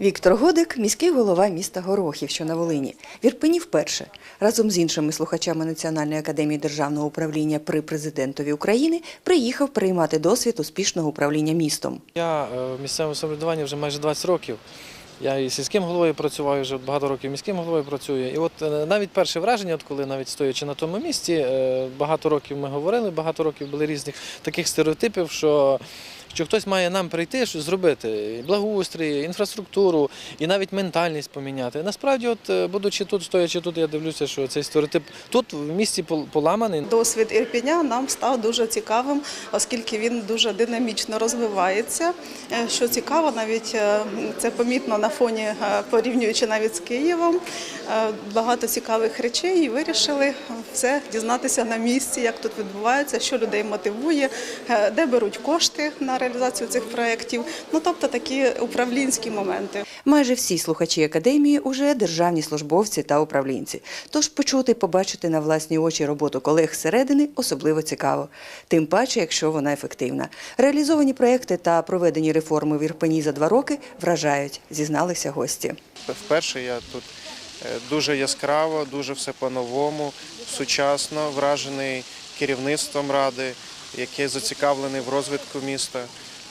Віктор Годик – міський голова міста Горохів, що на Волині. В Ірпені вперше. Разом з іншими слухачами Національної академії державного управління при президентові України приїхав переймати досвід успішного управління містом. Я е, в місцевому самоврядуванні вже майже 20 років. Я і сільським головою працював, вже багато років міським головою працюю. І от е, навіть перше враження, от коли навіть стоячи на тому місці, е, багато років ми говорили, багато років були різних таких стереотипів, що, що хтось має нам прийти, щось зробити, і благоустрій, інфраструктуру, і навіть ментальність поміняти. Насправді, от е, будучи тут, стоячи тут, я дивлюся, що цей стереотип тут в місті пол- поламаний. Досвід Ірпеня нам став дуже цікавим, оскільки він дуже динамічно розвивається. Е, Що цікаво, навіть е, це помітно на фоні, порівнюючи навіть з Києвом, багато цікавих речей і вирішили все дізнатися на місці, як тут відбувається, що людей мотивує, де беруть кошти на реалізацію цих проєктів. Ну тобто такі управлінські моменти. Майже всі слухачі академії уже державні службовці та управлінці. Тож почути, побачити на власні очі роботу колег зсередини особливо цікаво. Тим паче, якщо вона ефективна. Реалізовані проекти та проведені реформи в Ірпені за два роки вражають, зізналися гості. Вперше я тут е, дуже яскраво, дуже все по-новому, сучасно, вражений керівництвом ради, яке зацікавлене в розвитку міста,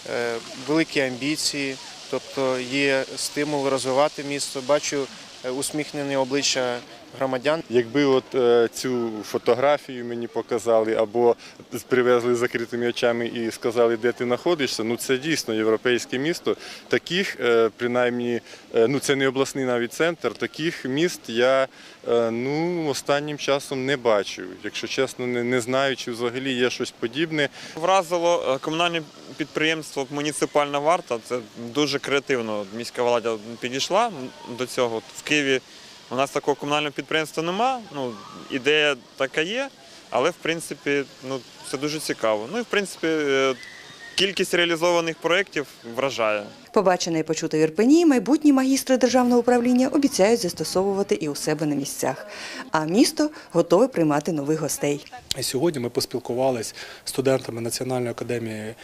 Е, великі амбіції, тобто є стимул розвивати місто. Бачу усміхнені обличчя громадян. Якби от е, цю фотографію мені показали або привезли з закритими очами і сказали, де ти знаходишся, ну це дійсно європейське місто. Таких, е, принаймні, е, ну це не обласний навіть центр, таких міст я е, ну, останнім часом не бачив. Якщо чесно, не, не знаю, чи взагалі є щось подібне. Вразило е, комунальне підприємство Муніципальна варта. Це дуже креативно. Міська влада підійшла до цього. Києві у нас такого комунального підприємства нема. Ну, ідея така є, але в принципі ну, це дуже цікаво. Ну і в принципі е, кількість реалізованих проєктів вражає. Побачене і почуте в Ірпені майбутні магістри державного управління обіцяють застосовувати і у себе на місцях. А місто готове приймати нових гостей. Сьогодні ми поспілкувалися з студентами Національної академії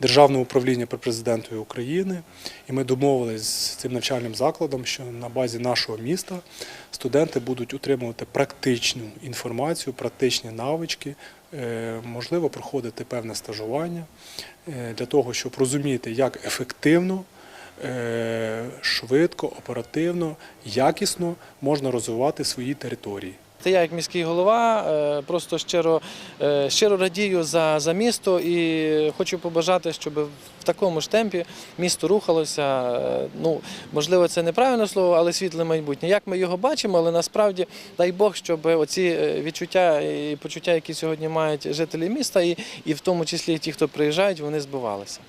державного управління при президентові України, і ми домовились з цим навчальним закладом, що на базі нашого міста студенти будуть отримувати практичну інформацію, практичні навички, е, можливо, проходити певне стажування для того, щоб розуміти, як ефективно. е, Швидко, оперативно, якісно можна розвивати свої території. Та я як міський голова е, просто щиро, е, щиро радію за, за місто і хочу побажати, щоб в такому ж темпі місто рухалося. е, Ну, можливо, це неправильне слово, але світле майбутнє. Як ми його бачимо, але насправді дай Бог, щоб оці відчуття і почуття, які сьогодні мають жителі міста, і, і в тому числі ті, хто приїжджають, вони збувалися.